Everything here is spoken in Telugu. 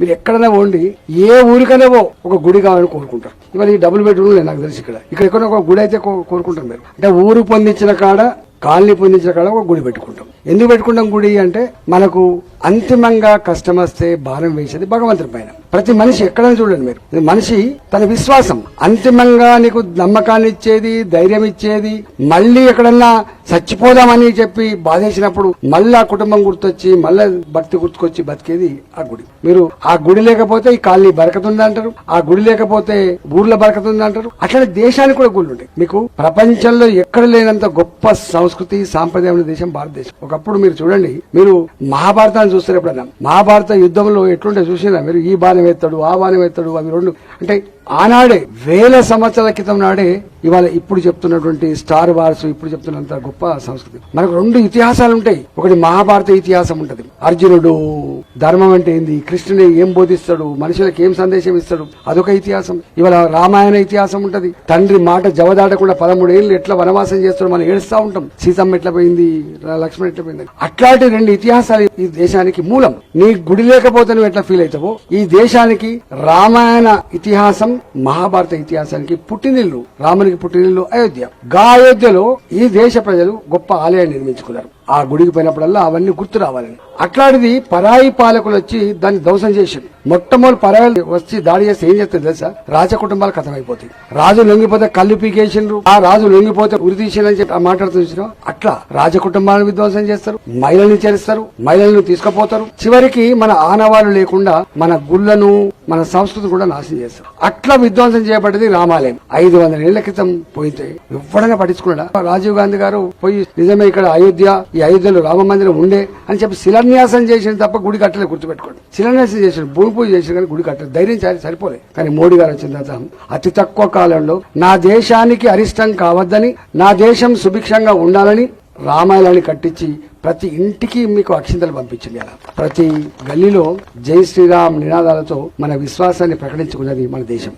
మీరు ఎక్కడైనా ఉండి ఏ ఊరికైనా పో ఒక గుడి కావాలని కోరుకుంటారు. ఇవాళ ఈ డబుల్ బెడ్రూమ్ లేదు నాకు తెలిసి ఇక్కడ. ఇక్కడ ఎక్కడ ఒక గుడి అయితే కోరుకుంటాం కోరుకుంటారు మీరు అంటే ఊరు పొందించిన కాడ కాలనీ పొందించిన కాడ ఒక గుడి పెట్టుకుంటాం. ఎందుకు పెట్టుకుంటాం గుడి అంటే మనకు అంతిమంగా కష్టం వస్తే భారం వేసేది భగవంతుడి పైన. ప్రతి మనిషి ఎక్కడైనా చూడండి మీరు. మనిషి తన విశ్వాసం. అంతిమంగా నీకు నమ్మకాన్ని ఇచ్చేది ధైర్యం ఇచ్చేది మళ్ళీ ఎక్కడన్నా చచ్చిపోదామని చెప్పి బాధేసినప్పుడు మళ్ళీ ఆ కుటుంబం గుర్తొచ్చి మళ్ళీ భక్తి గుర్తుకొచ్చి బతికేది ఆ గుడి. మీరు ఆ గుడి లేకపోతే ఈ కాలనీ బరకతుంది అంటారు ఆ గుడి లేకపోతే ఊర్లో బరకతుంది అంటారు. అట్లనే దేశానికి కూడా గుళ్ళు ఉంటాయి. మీకు ప్రపంచంలో ఎక్కడ లేనంత గొప్ప సంస్కృతి సాంప్రదాయం దేశం భారతదేశం. ఒక ఒకప్పుడు మీరు చూడండి మీరు మహాభారతాన్ని చూస్తారు ఎప్పుడన్నా? మహాభారత యుద్ధంలో ఎట్లుంటే చూసినా మీరు? ఈ బాణం ఎత్తాడు ఆ బాణం ఎత్తాడు అవి రెండు. అంటే ఆనాడే వేల సంవత్సరాల క్రితం నాడే ఇవాళ ఇప్పుడు చెప్తున్నటువంటి స్టార్ వార్స్ ఇప్పుడు చెప్తున్నంత గొప్ప సంస్కృతి. మనకు రెండు ఇతిహాసాలు ఉంటాయి. ఒకటి మహాభారత ఇతిహాసం ఉంటది. అర్జునుడు ధర్మం అంటే ఏంది? కృష్ణుని ఏం బోధిస్తాడు? మనుషులకు ఏం సందేశం ఇస్తాడు? అదొక ఇతిహాసం. ఇవాళ రామాయణ ఇతిహాసం ఉంటది. తండ్రి మాట జవదాటకుండా పదమూడు ఏళ్ళు ఎట్లా వనవాసం చేస్తాడు మనం ఏడుస్తా ఉంటాం. సీతమ్మ ఎట్లా పోయింది? లక్ష్మణ్ ఎట్లా పోయింది? అట్లాంటి రెండు ఇతిహాసాలు ఈ దేశానికి మూలం. నీ గుడి లేకపోతే నువ్వు ఎట్లా ఫీల్ అవుతావో? ఈ దేశానికి రామాయణ ఇతిహాసం మహాభారత ఇతిహాసానికి పుట్టినిల్లు రామునికి పుట్టినిల్లు అయోధ్య. గా అయోధ్యలో ఈ దేశ ప్రజలు గొప్ప ఆలయాన్ని నిర్మించుకున్నారు. ఆ గుడికి పోయినప్పుడల్లా అవన్నీ గుర్తు రావాలని అట్లాంటిది పరాయి పాలకులు వచ్చి దాన్ని ధ్వంసం చేశారు. మొట్టమొదటి పరాయి వచ్చి దాడి చేస్తే ఏం చేస్తారు తెలుసా? రాజ కుటుంబాలు కథమైపోతాయి రాజు లొంగిపోతే కళ్ళు పీకేసిండ్రు. ఆ రాజు లొంగిపోతే ఉరి తీసిండ్రు చెప్పి మాట్లాడుతూ అట్లా రాజ కుటుంబాలను విధ్వంసం చేస్తారు మహిళల్ని చేస్తారు మహిళలను తీసుకుపోతారు. చివరికి మన ఆనవాళ్ళు లేకుండా మన గుళ్ళను మన సంస్కృతి కూడా నాశనం చేస్తారు. అట్లా విధ్వంసం చేయబడ్డది రామాలయం. ఐదు వందల ఏళ్ళ క్రితం పోయితే ఎవడైనా పట్టించుకున్నాడా? రాజీవ్ గాంధీ గారు పోయి నిజమే ఇక్కడ అయోధ్య ఈ అయోధ్యలో రామ మందిరం ఉండే అని చెప్పి శిలాన్యాసం చేసిన తప్ప గుడి కట్టలేదు గుర్తుపెట్టుకోండి. శిలాన్యాసం చేసిన భూమి పూజ చేసిన కానీ గుడి కట్టలేదు. ధైర్యం చాలి సరిపోలేదు కానీ మోడీ గారు వచ్చిన తర్వాత అతి తక్కువ కాలంలో నా దేశానికి అరిష్టం కావద్దని నా దేశం సుభిక్షంగా ఉండాలని రామాయణాన్ని కట్టించి ప్రతి ఇంటికి మీకు అక్షింతలు పంపించింది అలా. ప్రతి గల్లీలో జై శ్రీరామ్ నినాదాలతో మన విశ్వాసాన్ని ప్రకటించుకున్నది మన దేశం.